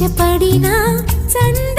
ఆశపడినా చంద